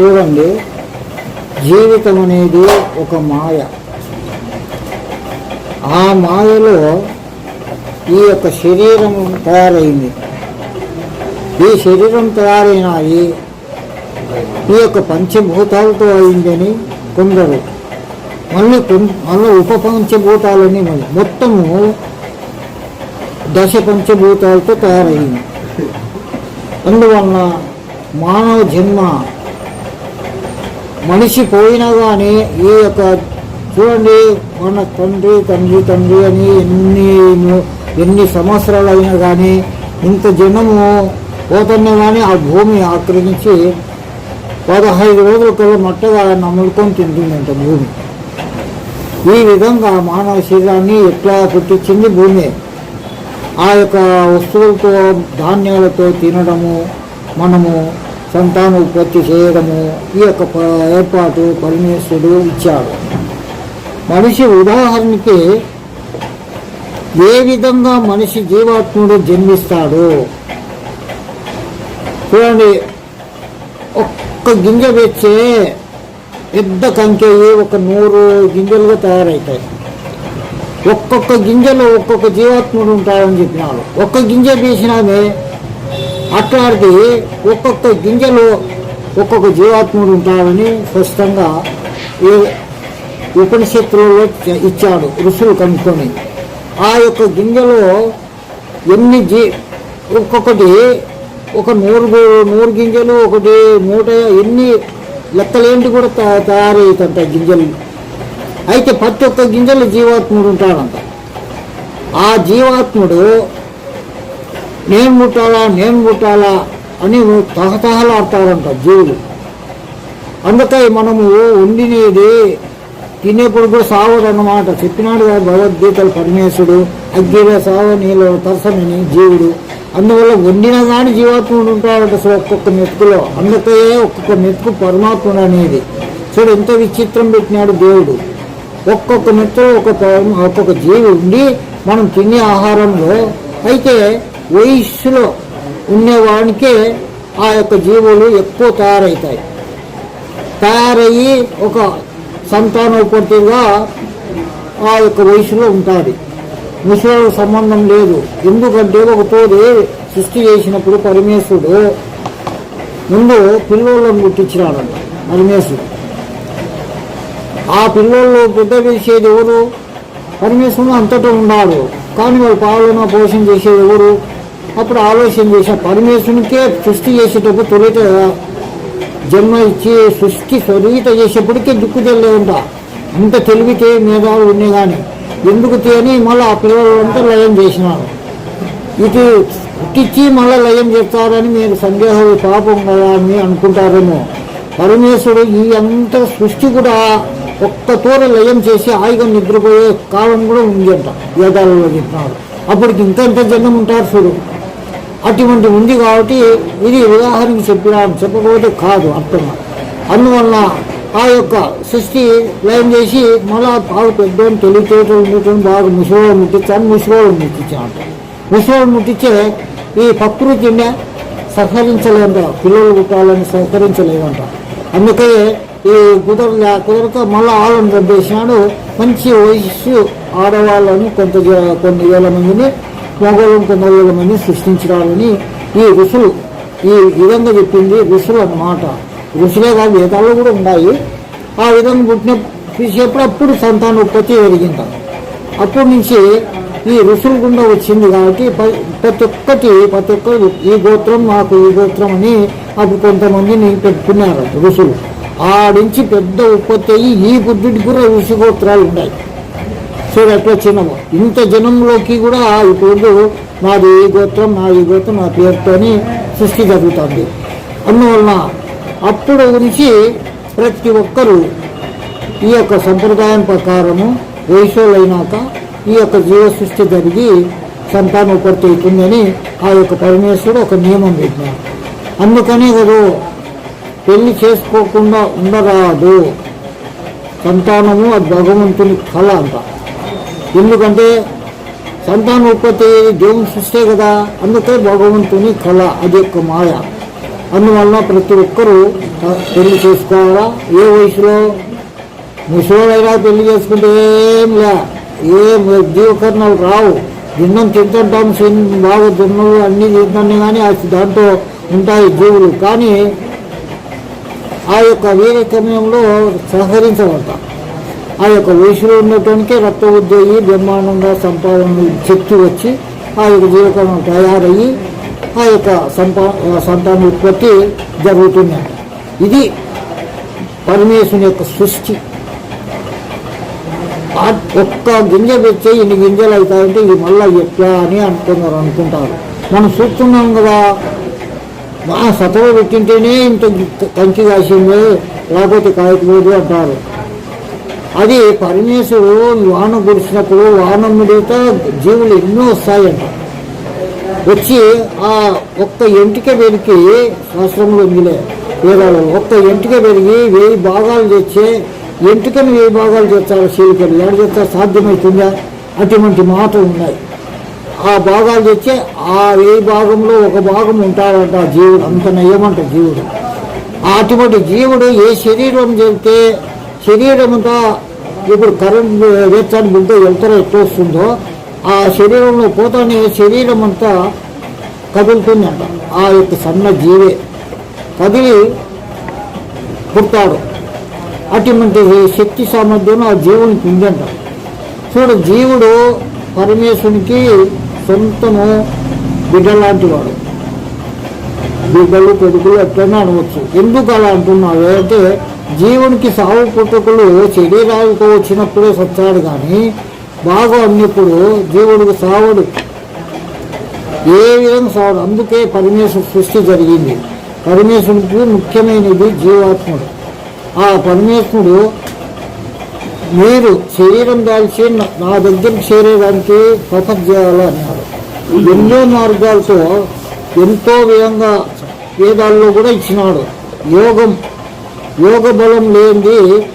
చూడండి జీవితం అనేది ఒక మాయ. ఆ మాయలో ఈ యొక్క శరీరం తయారైంది. ఈ శరీరం తయారైనాయి. ఈ యొక్క పంచభూతాలతో అయిందని కొందరు. మళ్ళీ మళ్ళీ ఉప పంచభూతాలని మళ్ళీ. మొత్తము దశ పంచభూతాలతో తయారైంది. అందువల్ల మానవ జన్మ మనిషి పోయినా కానీ ఈ యొక్క చూడండి మన తండ్రి తండ్రి తండ్రి అని ఎన్ని ఎన్ని సంవత్సరాలు అయినా కానీ ఇంత జనము పోతున్నా కానీ ఆ భూమి ఆక్రమించి పదహైదు రోజుల కల్లా మట్టగా నమ్ముకొని తింటుందంట భూమి. ఈ విధంగా మానవ శరీరాన్ని ఎట్లా పుట్టించింది భూమి? ఆ యొక్క వస్తువులతో ధాన్యాలతో తినడము మనము సంతానోత్పత్తి చేయడము ఈ యొక్క ఏర్పాటు పరమేశ్వరుడు ఇచ్చాడు. మనిషి ఉదాహరణకి ఏ విధంగా మనిషి జీవాత్ముడు జన్మిస్తాడు చూడండి ఒక్క గింజ తెచ్చే పెద్ద కంకేయి ఒక నూరు గింజలుగా తయారవుతాయి ఒక్కొక్క గింజలో ఒక్కొక్క జీవాత్ముడు ఉంటాడని చెప్పినాడు. ఒక్క గింజ వేసినామే అట్లాంటి ఒక్కొక్క గింజలో ఒక్కొక్క జీవాత్ముడు ఉంటాడని స్పష్టంగా ఈ ఉపనిషత్తులలో ఇచ్చాడు ఋషులు కనుక్కొని. ఆ యొక్క గింజలో ఎన్ని జీ ఒక్కొక్కటి ఒక నూరు నూరు గింజలు ఒకటి నూట ఎన్ని లెక్కలేంటి కూడా తయా- తయారవుతుంట గింజలు. అయితే ప్రతి ఒక్క గింజలు జీవాత్ముడు ఉంటాడంట. ఆ జీవాత్ముడు నేను ముట్టాలా నేను ముట్టాలా అని తహతహలాడతాడంట జీవులు అందుకే మనము వండినేది తినేప్పుడు కూడా సావదన్నమాట. చెప్పినాడు కదా భగవద్గీతలు పరమేశుడు అగ్గిలో సావ నీలో తరసనని జీవుడు. అందువల్ల వండిన కానీ జీవాత్ముడు ఉంటాడంట సో ఒక్కొక్క మెతుకులో. అందుకే ఒక్కొక్క మెతుకు పరమాత్ముడు అనేది. చూడు ఎంత విచిత్రం పెట్టినాడు దేవుడు. ఒక్కొక్క మెతుకులో ఒక ఒక్కొక్క జీవి ఉండి మనం తినే ఆహారంలో అయితే వయస్సులో ఉండేవాడికే ఆ యొక్క జీవులు ఎక్కువ తయారవుతాయి తయారయ్యి ఒక సంతానోత్పత్తిగా ఆ యొక్క వయసులో ఉంటుంది. ముసలికి సంబంధం లేదు. ఎందుకంటే ఒక తోడి సృష్టి చేసినప్పుడు పరమేశ్వరుడు ముందు పిల్లోళ్ళను పుట్టించినాడంట పరమేశ్వరుడు. ఆ పిల్లోళ్ళు బిడ్డ వేసేది ఎవరు? పరమేశ్వరుడు అంతటా ఉన్నాడు. కానీ వాళ్ళు పాలన పోషణ చేసేది ఎవరు? అప్పుడు ఆలోచన చేసిన పరమేశ్వరునికే సృష్టి చేసేటప్పుడు తొలిత జన్మ ఇచ్చి సృష్టి స్వరీత చేసేప్పటికే దిక్కు తెలియదంట. అంత తెలివితే మేధావులు ఉన్నాయి కానీ ఎందుకు తేని మళ్ళీ ఆ పిల్లలంతా లయం చేసినారు. ఇటు పుట్టించి మళ్ళీ లయం చేస్తారని మీరు సందేహం పాపం కదా అని అనుకుంటారేమో. పరమేశ్వరుడు ఈ అంత సృష్టి కూడా ఒక్క తోర లయం చేసి హాయిగా నిద్రపోయే కాలం కూడా ఉంది అంట వేదాలలో చెప్పినారు. అప్పటికి ఇంత ఇంత జనం ఉంటారు చూడు. అటువంటి ఉంది కాబట్టి ఇది ఉదాహరణకి చెప్పినాను చెప్పకపోతే కాదు అర్థం. అందువల్ల ఆ యొక్క సృష్టి లయం చేసి మళ్ళా బాగా పెద్దోని తెలివితేటలు ఉండటం బాగా ముసలోడు ముట్టించాను ముసలోడు ముట్టించాను ముసలోడు ముట్టించే ఈ ప్రకృతిని సహకరించలేదంట పిల్లలు పుట్టాలని సహకరించలేదంట. అందుకే ఈ కుదరలే కుదరక మళ్ళీ ఆళ్ళను రబ్బేసినాడు మంచి వయస్సు ఆడవాళ్ళని కొంత కొన్ని వేల మందిని మగవాళ్ళని కొంత సృష్టించడాలని ఈ ఋషులు ఈ విధంగా చెప్పింది ఋషులు అన్నమాట. ఋషులే కాదు వేదాల్లో కూడా ఉన్నాయి. ఆ విధంగా పుట్టిన తీసేప్పుడు అప్పుడు సంతానోత్పత్తి జరిగింది. అప్పటి నుంచి ఈ ఋషుల గుండా వచ్చింది కాబట్టి ప్రతి ఒక్కటి ప్రతి ఒక్క ఈ గోత్రం నాకు ఈ గోత్రం అని అప్పుడు కొంతమందిని పెట్టుకున్నారు ఋషులు. ఆడించి పెద్ద ఉత్పత్తి అయ్యి ఈ బుద్ధుడికి కూడా ఋషి గోత్రాలు ఉన్నాయి. సో ఎట్లా చిన్నము ఇంత జనంలోకి కూడా ఇప్పుడు మాది ఈ గోత్రం నా ఈ గోత్రం నా పేరుతోని సృష్టి జరుగుతుంది. అందువలన అప్పుడు గురించి ప్రతి ఒక్కరూ ఈ యొక్క సంప్రదాయం ప్రకారము వయసులైనాక ఈ యొక్క జీవ సృష్టి జరిగి సంతానోపత్తి అవుతుందని ఆ యొక్క పరమేశ్వరుడు ఒక నియమం పెట్టినాడు అందుకనే కదా పెళ్ళి చేసుకోకుండా ఉండరాదు. సంతానము అది భగవంతుని కళ అంట. ఎందుకంటే సంతానోత్పత్తి దేవుని సృష్టే కదా అందుకే భగవంతుని కళ అది యొక్క మాయ. అందువల్ల ప్రతి ఒక్కరూ పెళ్ళి చేసుకోవాలా? ఏ వయసులో? ముసలోడైనా పెళ్ళి చేసుకుంటే ఏం లే ఏ జీవకరణాలు రావు. దిన్నం తింటుంటాం బాగా దున్నలు అన్నీ తింటాం కానీ ఆ దాంట్లో ఉంటాయి జీవులు. కానీ ఆ యొక్క వేరే సమయంలో సహకరించబడతాం ఆ యొక్క వయసులో ఉండటానికి రక్త ఉద్యోగి బ్రహ్మాండంగా సంపాదన శక్తి వచ్చి ఆ యొక్క జీవకరణం తయారయ్యి ఆ యొక్క సంపా సంతాన ఉత్పత్తి జరుగుతుంది ఇది పరమేశ్వరుని యొక్క సృష్టి. ఆ ఒక్క గింజ పెడితే ఇన్ని గింజలు అవుతాయంటే ఇది మళ్ళీ ఎట్లా అని అనుకున్నారు అనుకుంటారు. మనం చూస్తున్నాం కదా మా సతవ పెట్టింటేనే ఇంత కంచి కాసింది లేకపోతే కాయకపోదు అంటారు. అది పరమేశ్వరుడు వాన కురిసినప్పుడు వాన మిడితే జీవులు ఎన్నో వస్తాయంట. వచ్చి ఆ ఒక్క ఎంటిక పెరిగి శాస్త్రంలో మిగిలే వేదాలు ఒక్క ఎంటిక పెరిగి వెయ్యి భాగాలు తెచ్చే ఎంటికను వెయ్యి భాగాలు చేస్తారు శీలికలు. ఏడు చేస్తారు? సాధ్యమవుతుందా? అటువంటి మాటలు ఉన్నాయి. ఆ భాగాలు తెచ్చి ఆ వెయ్యి భాగంలో ఒక భాగం ఉంటాడంట జీవుడు. అంత నయమంట జీవుడు. అటువంటి జీవుడు ఏ శరీరం చెబితే శరీరమంతా ఇప్పుడు కరెంట్ వేస్తానికి ఉంటే వెళ్తారో ఎట్లా వస్తుందో ఆ శరీరంలో పోతానే శరీరం అంతా కదులుతుందంట. ఆ యొక్క సన్న జీవే కదిలి పుడతాడు అటువంటి శక్తి సామర్థ్యం ఆ జీవునికి ఉందంట. చూడు జీవుడు పరమేశ్వరునికి సొంతము బిడ్డలాంటి వాడు. బిడ్డలు కొడుకులు ఎట్లనే అనవచ్చు. ఎందుకు అలా అంటున్నారు అంటే జీవునికి సావు పుట్టుకలు శరీరాలతో వచ్చినప్పుడే సచ్చాడు కానీ బాగా అన్నప్పుడు జీవుడికి సావుడు. ఏ విధంగా సావుడు? అందుకే పరమేశ్వరు సృష్టి జరిగింది. పరమేశ్వరుడికి ముఖ్యమైనది జీవాత్ముడు. ఆ పరమేశ్వరుడు మీరు శరీరం దాల్చి నా- నా దగ్గరికి చేరేదానికి చేయాలి అన్నారు ఎన్నో మార్గాలతో ఎంతో విధంగా వేదాల్లో కూడా ఇచ్చినాడు. యోగం యోగ బలం లేనిది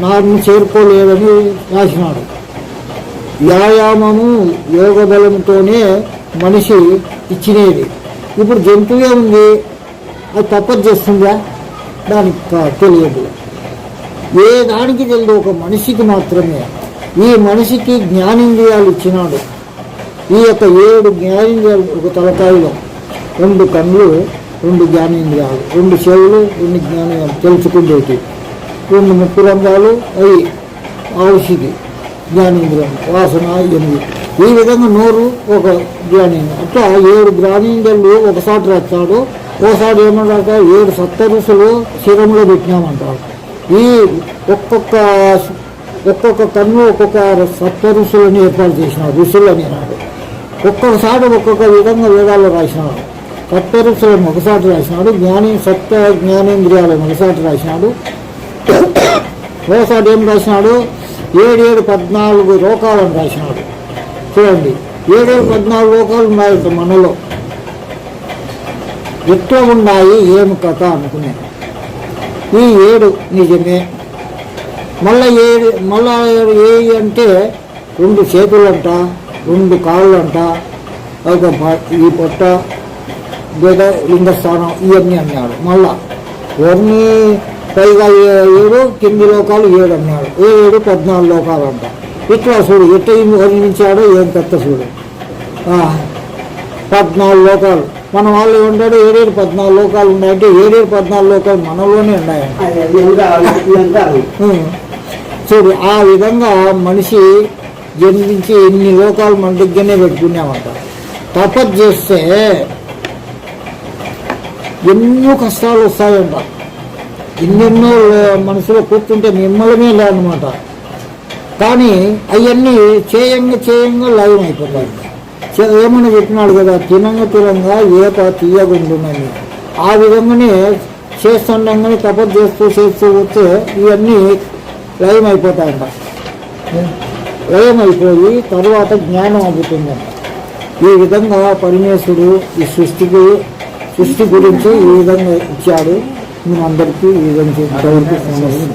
నాన్ను చేరుకోలేదని రాసినాడు. వ్యాయామము యోగ బలంతోనే మనిషి ఇచ్చినది. ఇప్పుడు జంతువే ఉంది. అది తప్పదు చేస్తుందా? దానికి తెలియదు. ఏ దానికి తెలియదు? ఒక మనిషికి మాత్రమే. ఈ మనిషికి జ్ఞానేంద్రియాలు ఇచ్చినాడు. ఈ యొక్క ఏడు జ్ఞానేంద్రియాలు ఒక తలకాయలో. రెండు కళ్ళు రెండు జ్ఞానేంద్రియాలు రెండు చెవులు రెండు జ్ఞాన తెలుసుకుండేటి రెండు ముక్కు రంగాలు అవి ఔషధి జ్ఞానేంద్రియం వాసన ఎనిమిది. ఈ విధంగా నోరు ఒక జ్ఞానేంద్రియం అట్లా ఏడు జ్ఞానేంద్రియాలు ఒకసారి రాస్తాడు. ఒకసారి ఏమన్నాక ఏడు సప్త శిరంలో పెట్టినామంటారు. ఈ ఒక్కొక్క ఒక్కొక్క కన్ను ఒక్కొక్క సప్త ఋషులని ఏర్పాటు చేసిన ఋషులని అన్నాడు. ఒక్కొక్కసారి ఒక్కొక్క విధంగా వేదాలు రాసినాడు. సప్త మొగసాటి ఒకసారి రాసినాడు జ్ఞాని సత్య జ్ఞానేంద్రియాలను ఒకసారి రాసినాడు ఒకసారి ఏం రాసినాడు ఏడేడు పద్నాలుగు లోకాలను రాసినాడు చూడండి ఏడేడు పద్నాలుగు లోకాలు ఉన్నాయి మనలో. ఎట్లా ఉన్నాయి? ఏమి కథ అనుకునే. ఈ ఏడు నిజమే. మళ్ళా ఏడు మళ్ళా ఏ అంటే రెండు చేతులంట రెండు కాళ్ళంట ఒక ఈ పొట్ట గేద లింగస్థానం ఇవన్నీ అన్నాడు. మళ్ళా ఎవరిని పైగా ఏడు కింది లోకాలు ఏడు అన్నాడు. ఏ ఏడు? పద్నాలుగు లోకాలు అంట ఇట్లా చూడు ఎట్ట వర్ణించాడో ఏం పెద్ద చూడు. పద్నాలుగు లోకాలు. మన వాళ్ళు ఏమంటాడు ఏడేడు పద్నాలుగు లోకాలు ఉన్నాయంటే ఏడేడు పద్నాలుగు లోకాలు మనలోనే ఉన్నాయంట. ఉం. చూడు ఆ విధంగా మనిషి జన్మించి ఎన్ని లోకాలు మన దగ్గరనే పెట్టుకున్నామంట. తపస్సు చేస్తే ఎన్నో కష్టాలు వస్తాయంట. ఎన్నెన్నో మనసులో కూర్చుంటే మిమ్మల్ని లేదనమాట కానీ అవన్నీ చేయంగా చేయంగా లయం అయిపోతాయి. చే- ఏమని చెప్పినాడు కదా తినంగా తినంగా ఏప తీయగుండునని ఆ విధంగానే చేస్తుండగానే తపస్సు చేస్తూ చేస్తూ వస్తే ఇవన్నీ లయం అయిపోతాయంట. లయం అయిపోయి తర్వాత జ్ఞానం అవుతుందంట. ఈ విధంగా పరమేశ్వరుడు ఈ సృష్టికి సృష్టి గురించి ఈ విధంగా ఇచ్చాడు మేము అందరికీ ఈ విధంగా ఇంతవరకు సమస్య